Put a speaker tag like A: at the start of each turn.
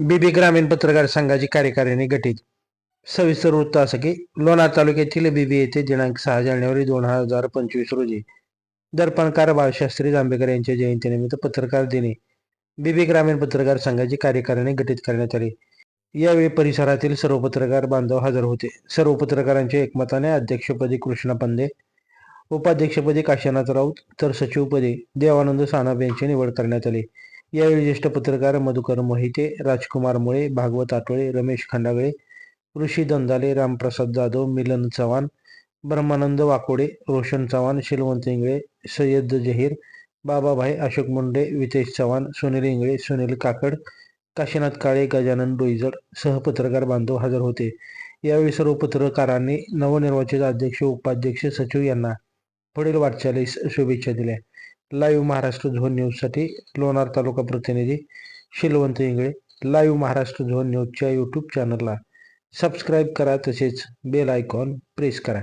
A: बीबी ग्रामीण पत्रकार संघाची कार्यकारिणी गठीत सविस्तर वृत्त असं की लोणार तालुक्यातील बीबी येथे दिनांक सहा जानेवारी दोन हजार पंचवीस रोजी दर्पणकार बाळशास्त्री जांभेकर यांच्या जयंतीनिमित्त पत्रकार दिनी बीबी ग्रामीण पत्रकार संघाची कार्यकारिणी गठीत करण्यात आली. यावेळी परिसरातील सर्व पत्रकार बांधव हजर होते. सर्व पत्रकारांच्या एकमताने अध्यक्षपदी कृष्णा पंदे उपाध्यक्षपदी काशीनाथ राऊत तर सचिवपदी देवानंद सानप यांची निवड करण्यात आली. यावेळी ज्येष्ठ पत्रकार मधुकर मोहिते राजकुमार मुळे भागवत आटोळे रमेश खंडागळे ऋषी दंदाले रामप्रसाद जाधव मिलन चव्हाण ब्रह्मानंद वाकोडे रोशन चव्हाण शिलवंत इंगळे सय्यद जहीर बाबाभाई अशोक मुंडे वितेश चव्हाण सुनील इंगळे सुनील काकड काशीनाथ काळे गजानन डोईजड सहपत्रकार बांधव हजर होते. यावेळी सर्व पत्रकारांनी नवनिर्वाचित अध्यक्ष उपाध्यक्ष सचिव यांना पुढील वाटचालीस शुभेच्छा दिल्या. लाईव्ह महाराष्ट्र झोन न्यूजसाठी लोणार तालुका प्रतिनिधी शिलवंत इंगळे. लाईव्ह महाराष्ट्र झोन न्यूजच्या यूट्यूब चॅनलला सबस्क्राईब करा तसेच बेल आयकॉन प्रेस करा.